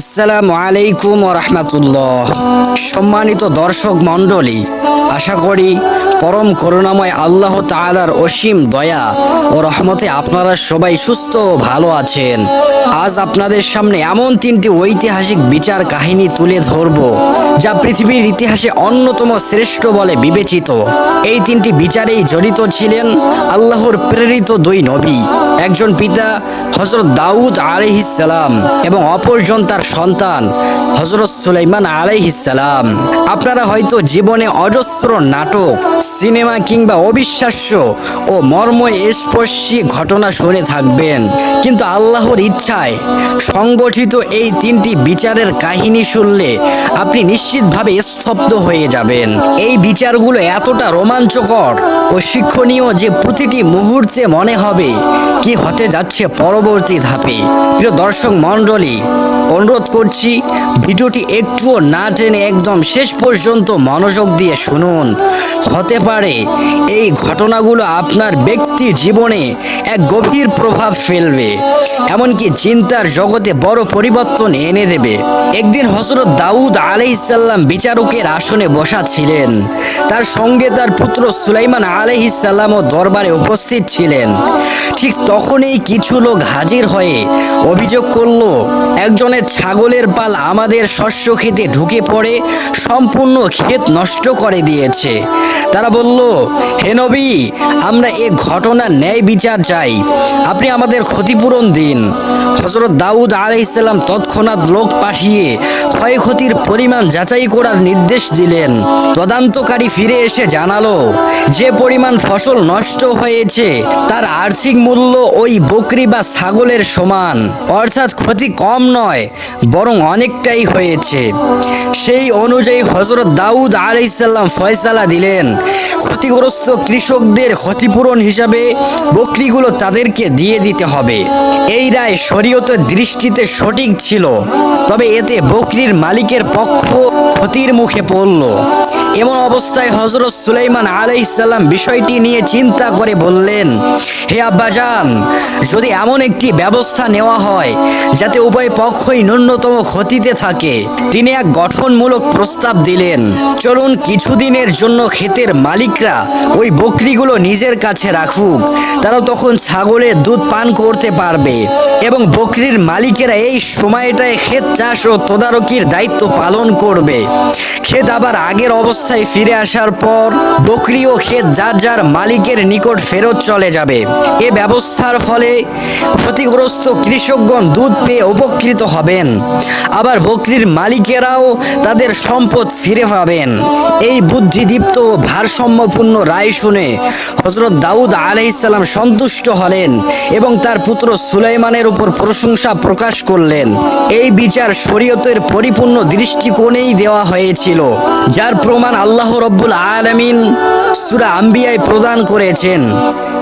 আসসালামু আলাইকুম রহমতুল্লাহ। সম্মানিত দর্শক মণ্ডলী, আশা করি পরম করুণাময় আল্লাহ তাআলার অসীম দয়া ও রহমতে আপনারা সবাই সুস্থ ও ভালো আছেন। আজ আপনাদের সামনে এমন তিনটি ঐতিহাসিক বিচার কাহিনী তুলে ধরব, যা পৃথিবীর ইতিহাসে অন্যতম শ্রেষ্ঠ বলে বিবেচিত। এই তিনটি বিচারেই জড়িত ছিলেন আল্লাহর প্রেরিত দুই নবী। একজন পিতা হজরত দাউদ আলাইহিসসালাম এবং অপরজন তার সন্তান হজরত সুলাইমান আলাইহিসসালাম আপনারা হয়তো জীবনে অজস্র নাটক, সিনেমা কিংবা অবিশ্বাস্য ও মর্ম স্পর্শী ঘটনা শুনে থাকবেন। কিন্তু আল্লাহর ইচ্ছায় সংগঠিত এই তিনটি বিচারের কাহিনী শুনলে আপনি নিশ্চিতভাবে স্তব্ধ হয়ে যাবেন। এই বিচারগুলো এতটা রোমাঞ্চকর ও শিক্ষণীয় যে প্রতিটি মুহূর্তে মনে হবে কি হতে যাচ্ছে পরবর্তী ধাপে? প্রিয় দর্শক মণ্ডলী, অনুরোধ করছি, ভিডিওটি একটুও না টেনে একদম শেষ পর্যন্ত মনোযোগ দিয়ে শুনুন। হতে পারে এই ঘটনাগুলো আপনার ব্যক্তি জীবনে এক গভীর প্রভাব ফেলবে, এমনকি চিন্তার জগতে বড় পরিবর্তন এনে দেবে। একদিন হজরত দাউদ আলাইসাল্লাম বিচারকের আসনে বসা ছিলেন। তার সঙ্গে তার পুত্র সুলাইমান আলাইহিসাল্লামও দরবারে উপস্থিত ছিলেন। ঠিক তখনই কিছু লোক হাজির হয়ে অভিযোগ করল, একজনের ছাগলের পাল আমাদের শস্য খেতে ঢুকে পড়ে, সম্পূর্ণ ক্ষেত নষ্ট করে দিয়েছে। তারা বলল, হে নবী, আমরা এ ঘটনার ন্যায় বিচার চাই। আপনি আমাদের ক্ষতিপূরণ দিন। হজরত দাউদ আলাইসাল্লাম তৎক্ষণাৎ লোক পাঠিয়ে ক্ষয়ক্ষতির পরিমাণ যাচাই করার নির্দেশ দিলেন। তদন্তকারী ফিরে এসে জানালো, যে পরিমাণ ফসল নষ্ট হয়েছে, তার আর্থিক মূল্য ওই বকরি বা ছাগলের সমান। অর্থাৎ ক্ষতি কম নয়, বরং অনেকটাই হয়েছে। সেই অনুযায়ী হজরত দাউদ আলাইসাল্লাম ফয়সালা দিলেন, ক্ষতিগ্রস্ত কৃষকদের ক্ষতিপূরণ হিসাবে বকরিগুলো তাদেরকে দিয়ে দিতে হবে। এই রায় শরীয়তের দৃষ্টিতে সঠিক ছিল, তবে এতে বকরির মালিকের পক্ষ ক্ষতির মুখে পড়ল। এমন অবস্থায় হজরত সুলাইমান আলাইসাল্লাম বিষয়টি নিয়ে চিন্তা করে বললেন, হে আব্বাজান যদি এমন একটি ব্যবস্থা নেওয়া হয় যাতে উভয় পক্ষই ন্যূনতম ক্ষতিতে থাকে, তিনি এক গঠনমূলক প্রস্তাব দিলেন। চলুন কিছুদিনের জন্য ক্ষেতের মালিকরা ওই বকরিগুলো নিজের কাছে রাখুক। তারা তখন ছাগলের দুধ পান করতে পারবে এবং বকরির মালিকেরা এই সময়টায় ক্ষেত চাষ ও তদারকির দায়িত্ব পালন করবে। ক্ষেত আবার আগের অবস্থায় ফিরে আসার পর বকরি ও ক্ষেত যার যার মালিকের নিকট ফেরত চলে যাবে। এ ব্যবস্থার ফলে ক্ষতিগ্রস্ত কৃষকগণ দুধ পেয়ে উপকৃত হবেন। আবার বকরির মালিকেরাও তাদের সম্পদ ফিরে পাবেন। এই বুদ্ধিদীপ্ত ভারসাম্যপূর্ণ রায় শুনে হজরত দাউদ আলাইসাল্লাম সন্তুষ্ট হলেন এবং তার পুত্র সুলাইমানের উপর প্রশংসা প্রকাশ করলেন। এই বিচার শরীয়তের পরিপূর্ণ দৃষ্টিকোণেই দেওয়া হয়েছিল, যার প্রমাণ আল্লাহ রব্বুল আলামিন সুরা আম্বিয়ায় প্রদান করেছেন।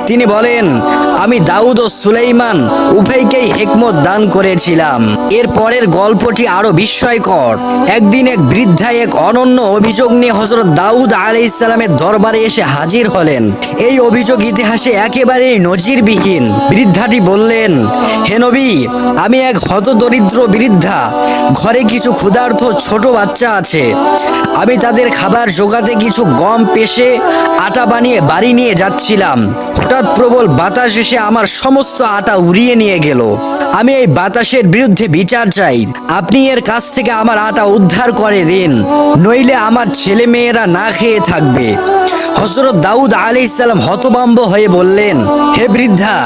তিনি বলেন, আমি দাউদ ও সুলাইমান উভয়কেই একমত দান করেছিলাম। এর পরের গল্পটি আরও বিস্ময়কর। একদিন এক বৃদ্ধা এক অনন্য অভিযোগ নিয়ে হজরত দাউদ আলাই ইসলামের দরবারে এসে হাজির হলেন। এই অভিযোগ ইতিহাসে একেবারেই নজিরবিহীন। বৃদ্ধাটি বললেন, হে নবী, আমি এক হতদরিদ্র বৃদ্ধা। ঘরে কিছু ক্ষুধার্ত ছোট বাচ্চা আছে। আমি তাদের খাবার জোগাতে কিছু গম, পেশে, আটা বানিয়ে বাড়ি নিয়ে যাচ্ছিলাম। হঠাৎ প্রবল বাতাস এসে আমার সমস্ত আটা উড়িয়ে নিয়ে গেল। আমি এই বাতাসের বিরুদ্ধে বিচার চাই। আপনি এর কাছ থেকে আমার আটা উদ্ধার করে দিন, নইলে আমার ছেলে মেয়েরা না খেয়ে থাকবে। হজরত দাউদ আলি ইসলাম হতবাম্ব হয়ে বললেন, হে বৃদ্ধা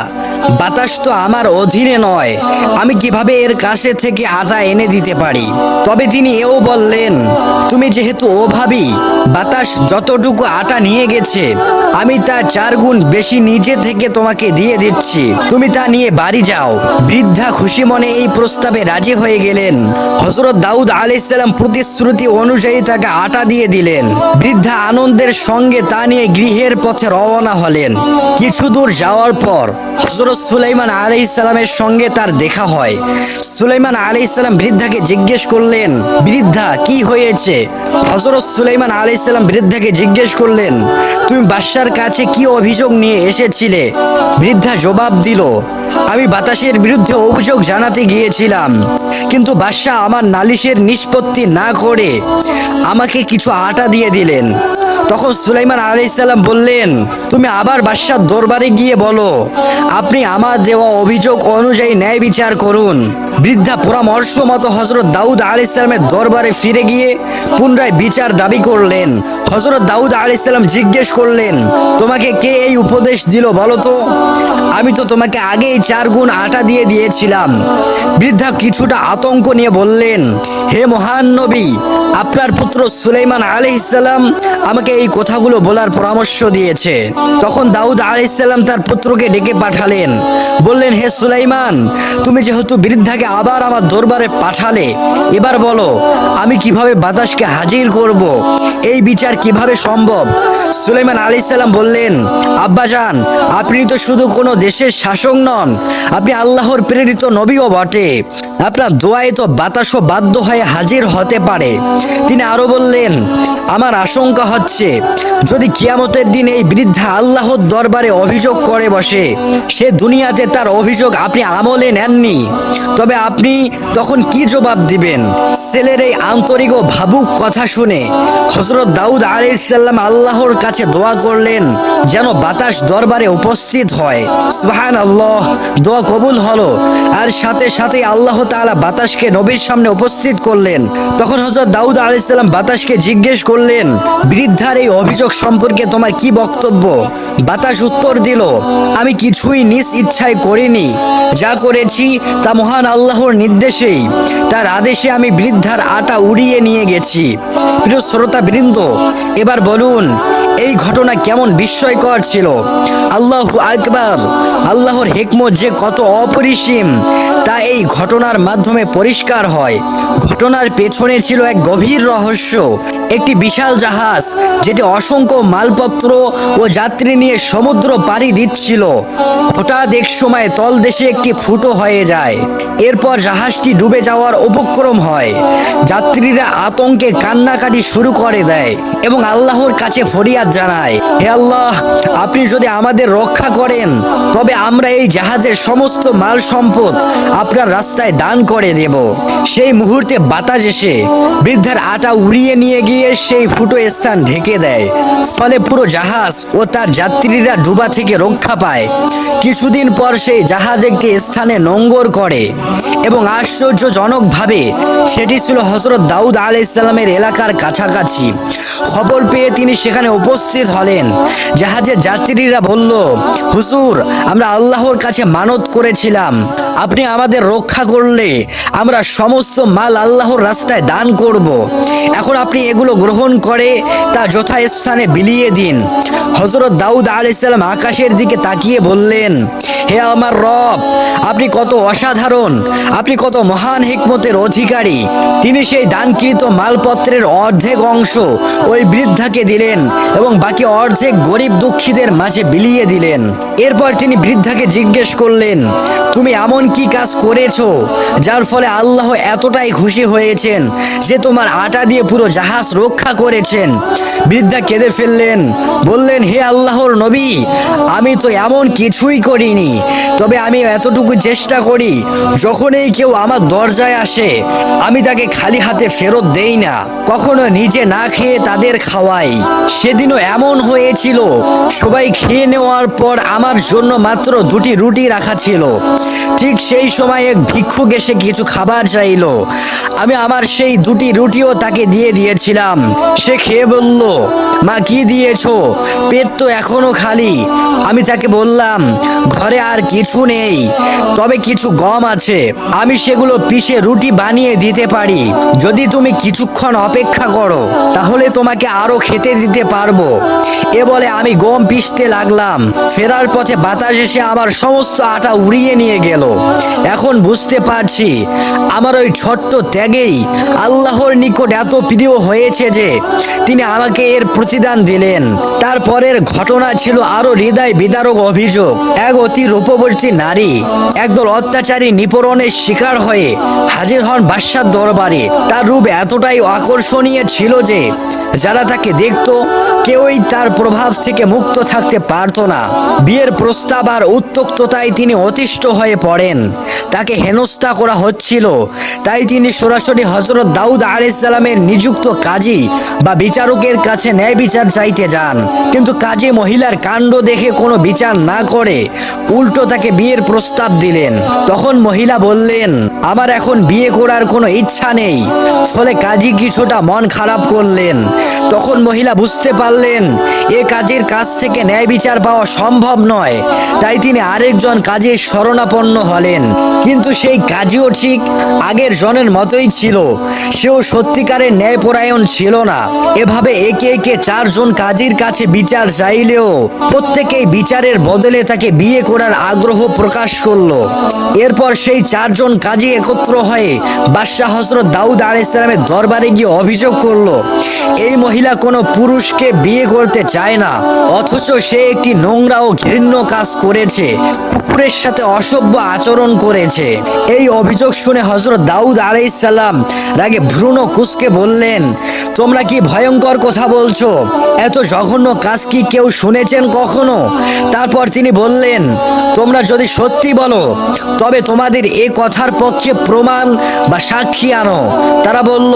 বাতাস তো আমার অধীনে নয়। আমি কীভাবে এর কাছে থেকে আটা এনে দিতে পারি? তবে তিনি এও বললেন, তুমি যেহেতু অভাবী, বাতাস যতটুকু আটা নিয়ে গেছে, আমি তা চার গুণ বেশি নিজে থেকে তোমাকে দিয়ে দিচ্ছি। তুমি তা নিয়ে বাড়ি যাও। বৃদ্ধা খুশি মনে এই প্রস্তাবে রাজি হয়ে গেলেন। হজরত দাউদ আলাইসাল্লাম প্রতিশ্রুতি অনুযায়ী তাকে আটা দিয়ে দিলেন। বৃদ্ধা আনন্দের সঙ্গে তা নিয়ে গৃহের পথে রওনা হলেন। কিছু দূর যাওয়ার পর হজরত হজরত সুলাইমান আলি ইসলামের সঙ্গে তার দেখা হয়। সুলাইমান আলি ইসলাম বৃদ্ধাকে জিজ্ঞেস করলেন, বৃদ্ধা, কি হয়েছে? হজরত সুলাইমান আলি ইসলাম বৃদ্ধাকে জিজ্ঞেস করলেন, তুমি বাদশার কাছে কি অভিযোগ নিয়ে এসেছিলে? বৃদ্ধা জবাব দিল, আমি বাতাসের বিরুদ্ধে অভিযোগ জানাতে গিয়েছিলাম, কিন্তু বাদশাহ আমার নালিশের নিষ্পত্তি না করে আমাকে কিছু আটা দিয়ে দিলেন। তখন সুলাইমান আলাইসাল্লাম বললেন, তুমি আবার বাদশার দরবারে গিয়ে বলো, আপনি আমার দেওয়া অভিযোগ অনুযায়ী ন্যায় বিচার করুন। বৃদ্ধা পরামর্শ মতো হজরত দাউদ আলাইসালামের দরবারে ফিরে গিয়ে পুনরায় বিচার দাবি করলেন। হজরত দাউদ আলাইসাল্লাম জিজ্ঞেস করলেন, তোমাকে কে এই উপদেশ দিল বলো তো? আমি তো তোমাকে আগেই চার গুণ আটা দিয়ে দিয়েছিলাম। বৃদ্ধা কিছুটা আতঙ্ক নিয়ে বললেন, হে মহান নবী, আপনার পুত্র সুলাইমান আলাইসাল্লাম আমাকে এই কথাগুলো বলার পরামর্শ দিয়েছে। তখন দাউদ আলাইসাল্লাম তার পুত্রকে ডেকে পাঠালেন। বললেন, হে সুলাইমান, তুমি যেহেতু বৃদ্ধাকে আবার আমার দরবারে পাঠালে। এবার বলো, আমি কীভাবে বাতাসকে হাজির করব? এই বিচার কীভাবে সম্ভব? সুলেমান আলি সাল্লাম বললেন আব্বাজান আপনি তো শুধু কোনো দেশের শাসক নন, আপনি আল্লাহর প্রেরিত নবীও বটে। আপনার দোয়ায় তো বাতাসও বাধ্য হয়ে হাজির হতে পারে। তিনি আরও বললেন, আমার আশঙ্কা হচ্ছে, যদি কিয়ামতের দিন এই বৃদ্ধা আল্লাহর দরবারে অভিযোগ করে বসে, সে দুনিয়াতে তার অভিযোগ আপনি আমলে নেননি। তবে আপনি তখন কি জবাব দিবেন? ছেলের এই আন্তরিক ও ভাবুক কথা শুনে হজরত দাউদ আলাইসাল্লাম আল্লাহর কাছে দোয়া করলেন, যেন বাতাস দরবারে উপস্থিত হয়। সুবহান আল্লাহ দোয়া কবুল হলো। আর সাথে সাথে আল্লাহ তাআলা বাতাসকে নবীর সামনে উপস্থিত করলেন। তখন হজরত দাউদ আলাইসাল্লাম বাতাসকে জিজ্ঞেস করলেন, বৃদ্ধার এই অভিযোগ সম্পর্কে তোমার কি বক্তব্য? বাতাস উত্তর দিল, আমি কিছুই নিজ ইচ্ছায় করিনি। যা করেছি তা মহান আল্লাহর নির্দেশেই। তার আদেশে আমি বৃদ্ধার আটা উড়িয়ে নিয়ে গেছি। প্রিয় শ্রোতা বৃন্দ এবার বলুন, এই ঘটনা কেমন বিস্ময়কর ছিল? আল্লাহ আকবার। আল্লাহর হেকমত যে কত অপরিসীম, তা এই ঘটনার মাধ্যমে পরিষ্কার হয়। ঘটনার পেছনে ছিল এক গভীর রহস্য। একটি বিশাল জাহাজ যেটি অসংখ্য মালপত্র ও যাত্রী নিয়ে সমুদ্র পাড়ি দিচ্ছিল। হঠাৎ এক সময় তলদেশে একটি ফুটো হয়ে যায়। এরপর জাহাজটি ডুবে যাওয়ার উপক্রম হয়। যাত্রীরা আতঙ্কে কান্নাকাটি শুরু করে দেয় এবং আল্লাহর কাছে ফরিয়াদ জানায়, হে আল্লাহ, আপনি যদি আমাদের রক্ষা করেন, তবে আমরা এই জাহাজের সমস্ত মাল সম্পদ আপনার রাস্তায় দান করে দেব। সেই মুহূর্তে বাতাস এসে বৃদ্ধার আটা উড়িয়ে নিয়ে গিয়ে সেই ফুটো স্থান ঢেকে দেয়। ফলে পুরো জাহাজ ও তার যাত্রীরা ডুবা থেকে রক্ষা পায়। কিছুদিন পর সেই জাহাজ একটি স্থানে নোঙ্গর করে এবং আশ্চর্যজনকভাবে সেটি ছিল হজরত দাউদ আলাইসাল্লামের এলাকার কাছাকাছি। খবর পেয়ে তিনি সেখানে উপস্থিত হলেন। জাহাজের যাত্রীরা বলল, হুজুর, আমরা আল্লাহর কাছে মানত করেছিলাম। আপনি আমাদের রক্ষা করলে আমরা সমস্ত মাল আল্লাহর রাস্তায় দান করব। এখন আপনি এগুলো গ্রহণ করে তা যথাস্থানে বিলিয়ে দিন। হজরত দাউদ আলাইসাল্লাম আকাশের দিকে তাকিয়ে বললেন, হে আমার রব, আপনি কত অসাধারণ, আপনি কত মহান হিকমতের অধিকারী। তিনি সেই দানকৃত মালপত্রের অর্ধেক অংশ ওই বৃদ্ধাকে দিলেন এবং বাকি অর্ধেক গরিব দুঃখীদের মাঝে বিলিয়ে দিলেন। এরপর তিনি বৃদ্ধাকে জিজ্ঞেস করলেন, তুমি এমন কি কাজ করেছ যার ফলে আল্লাহ এতটাই খুশি হয়েছেন যে তোমার আটা দিয়ে পুরো জাহাজ রক্ষা করেছেন। বৃদ্ধা কেঁদে ফেললেন, বললেন, হে আল্লাহর নবী, আমি তো এমন কিছুই করিনি, তবে আমি এতটুকু চেষ্টা করি, যখনই কেউ আমার দরজায় আসে, আমি তাকে খালি হাতে ফেরত দেই না। কখনো নিজে না খেয়ে তাদের খাওয়াই। সেদিনও এমন হয়েছিল, সবাই খেয়ে নেওয়ার পর আমার জন্য মাত্র দুটি রুটি রাখা ছিল। ঠিক সেই সময় এক ভিক্ষুক এসে কিছু খাবার চাইলো। আমি আমার সেই দুটি রুটিও তাকে দিয়ে দিয়েছিলাম। সে খেয়ে বলল, মা, কি দিয়েছ? পেট তো এখনও খালি। আমি তাকে বললাম, ঘরে আর কিছু নেই, তবে কিছু গম আছে। আমি সেগুলো পিষে রুটি বানিয়ে দিতে পারি। যদি তুমি কিছুক্ষণ অপেক্ষা করো, তাহলে তোমাকে আরও খেতে দিতে পারব। এ বলে আমি গম পিষতে লাগলাম। ফেরার পথে বাতাস এসে আমার সমস্ত আটা উড়িয়ে নিয়ে গেল। এখন বুঝতে পারছি, আমার ওই ছোট্ট ত্যাগেই আল্লাহর নিকট এত প্রিয় হয়েছে। যে, তিনি আমাকে এর প্রতিদান দিলেন। তারপরের ঘটনা ছিল আরও হৃদয় বিদারক অভিযোগ। এক অতি রূপবর্তী নারী, একদল অত্যাচারী নিপরণের শিকার হয়ে হাজির হন বাদশার দরবারে। তার রূপ এতটাই আকর্ষণীয় ছিল যে, যারা তাকে দেখতো কেউই তার প্রভাব থেকে মুক্ত থাকতে পারতো না। বিয়ের প্রস্তাব আর উত্তক্ততায় তিনি অতিষ্ঠ হয়ে পড়েন। তাকে হেনস্থা করা হচ্ছিল। তাই তিনি সরাসরি হজরত দাউদ আলাইসাল্লামের নিযুক্ত কাজী বা বিচারকের কাছে ন্যায় বিচার চাইতে যান। কিন্তু কাজী মহিলার কাণ্ড দেখে কোনো বিচার না করে উল্টো তাকে বিয়ের প্রস্তাব দিলেন। তখন মহিলা বললেন আমার এখন বিয়ে করার কোনো ইচ্ছা নেই। ফলে কাজী কিছুটা মন খারাপ করলেন। তখন মহিলা বুঝতে পারলেন, এ কাজের কাছ থেকে ন্যায় বিচার পাওয়া সম্ভব নয়। তাই তিনি আরেকজন কাজের শরণাপন্ন হলেন। কিন্তু সেই কাজীও ঠিক আগের জনের মতোই ছিল। সেও সত্যিকারের ন্যায়পরায়ণ ছিল না। এভাবে একে একে চারজন কাজীর কাছে বিচার চাইলেও প্রত্যেকেই বিচারের বদলে তাকে বিয়ে করার আগ্রহ প্রকাশ করল। এরপর সেই চারজন কাজী একত্র হয়ে বাদশাহ হজরত দাউদ আলাইসালামের দরবারে গিয়ে অভিযোগ করল, এই মহিলা কোনো পুরুষকে বিয়ে করতে চায় না, অথচ সে একটি নোংরা ও ঘৃণ্য কাজ করেছে, কুকুরের সাথে অসভ্য আচরণ করেছে। এই অভিযোগ শুনে হজরত দাউদ আলাইসাল্লাম রাগে ভ্রূণ কুসকে বললেন, তোমরা কি ভয়ঙ্কর কথা বলছো? এত জঘন্য কাজ কি কেউ শুনেছেন কখনো? তারপর তিনি বললেন, তোমরা যদি সত্যি বলো, তবে তোমাদের এ কথার পক্ষে প্রমাণ বা সাক্ষী আনো। তারা বলল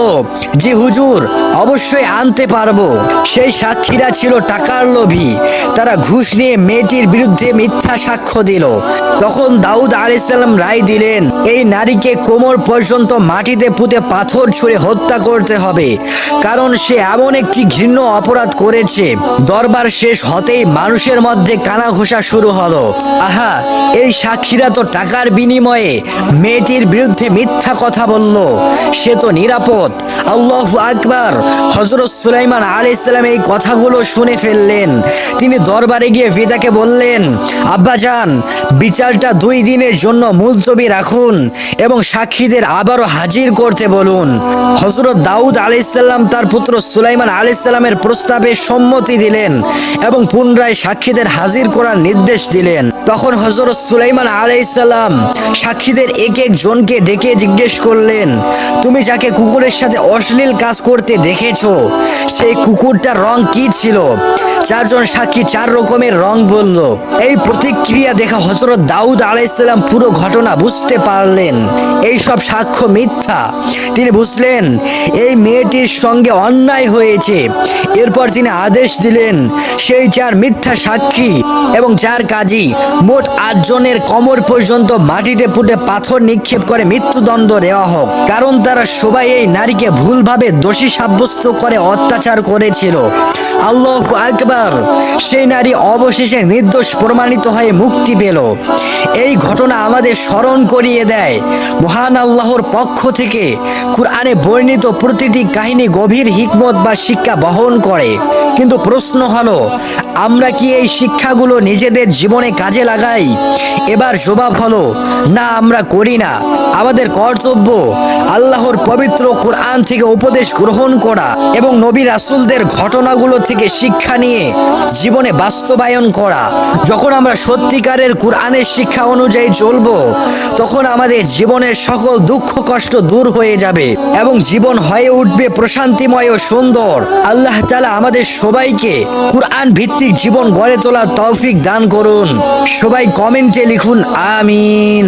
যে হুজুর, অবশ্যই আনতে পারব। সেই সাক্ষীরা ছিল টাকার লোভী। তারা ঘুষ নিয়ে মেয়েটির বিরুদ্ধে মিথ্যা সাক্ষ্য দিল। তখন দাউদ আলাইসাল্লাম রায় দিলেন, এই নারীকে কোমর পর্যন্ত মাটিতে পুঁতে পাথর ছুঁড়ে হত্যা করতে হবে। কারণ সে এমন একটি ঘৃণ্য অপরাধ করেছে। দরবার শেষ হতেই মানুষের মধ্যে কানা ঘোষা শুরু হলো। আহা, এই সাক্ষীরা তো টাকার বিনিময়ে মেয়েটির বিরুদ্ধে মিথ্যা কথা বলল। সে তো নিরাপদ। আল্লাহ আকবার। হজরত সুলাইমান আলি ইসলাম এই কথাগুলো শুনে ফেললেন। তিনি দরবারে গিয়ে পিতাকে বললেন আব্বাজান বিচারটা দুই দিনের জন্য মুলতবি রাখুন এবং সাক্ষীদের আবারও হাজির করতে বলুন। হজরত দাউদ আলাইসাল্লাম তার পুত্র সুলাইমান আলাইসাল্লামের প্রস্তাবে সম্মতি দিলেন এবং পুনরায় সাক্ষীদের হাজির করার নির্দেশ দিলেন। তখন হজরত সুলাইমান আলাইসাল্লাম সাক্ষীদের এক এক জনকে ডেকে জিজ্ঞেস করলেন, তুমি যাকে কুকুরের সাথে অশ্লীল কাজ করতে দেখেছ, সেই কুকুরটার রং কি ছিল? চারজন সাক্ষী চার রকমের রং বলল, এই প্রতিক্রিয়া দেখা হজরত দাউদ আলাইসাল্লাম পুরো ঘটনা বুঝতে পারলেন। এই সব সাক্ষ্য মিথ্যা। তিনি বুঝলেন, এই মেয়েটির সঙ্গে অন্যায় হয়েছে। এরপর তিনি আদেশ দিলেন, সেই চার মিথ্যা সাক্ষী এবং চার কাজী মোট আটজনের কমর পর্যন্ত মাটিতে পুঁতে পাথর নিক্ষেপ করে মৃত্যুদণ্ড দেওয়া হোক। কারণ তারা সবাই এই নারীকে ভুলভাবে দোষী সাব্যস্ত করে অত্যাচার করেছিল। আল্লাহ আকবার। সেই নারী অবশেষে নির্দোষ প্রমাণিত হয়ে মুক্তি পেল। এই ঘটনা আমাদের স্মরণ করিয়ে দেয়। মহান আল্লাহর পক্ষ থেকে কুরআনে বর্ণিত প্রতিটি কাহিনী গভীর হিকমত বা শিক্ষা বহন করে। কিন্তু প্রশ্ন হলো, আমরা কি এই শিক্ষাগুলো নিজেদের জীবনে কাজে লাগাই। এবার জবাব হলো, না, আমরা করি না। আমাদের কর্তব্য আল্লাহর পবিত্র কোরআন থেকে উপদেশ গ্রহণ করা এবং নবী রাসুলদের ঘটনাগুলো থেকে শিক্ষা নিয়ে জীবনে বাস্তবায়ন করা। যখন আমরা সত্যিকারের কোরআনের শিক্ষা অনুযায়ী চলবো, তখন আমাদের জীবনের সকল দুঃখ, কষ্ট দূর হয়ে যাবে এবং জীবন হয়ে উঠবে প্রশান্তিময় ও সুন্দর। আল্লাহ তালা আমাদের সবাইকে কোরআন ভিত্তিক জীবন গড়ে তোলার তৌফিক দান করুন। সবাই কমেন্টে লিখুন আমিন।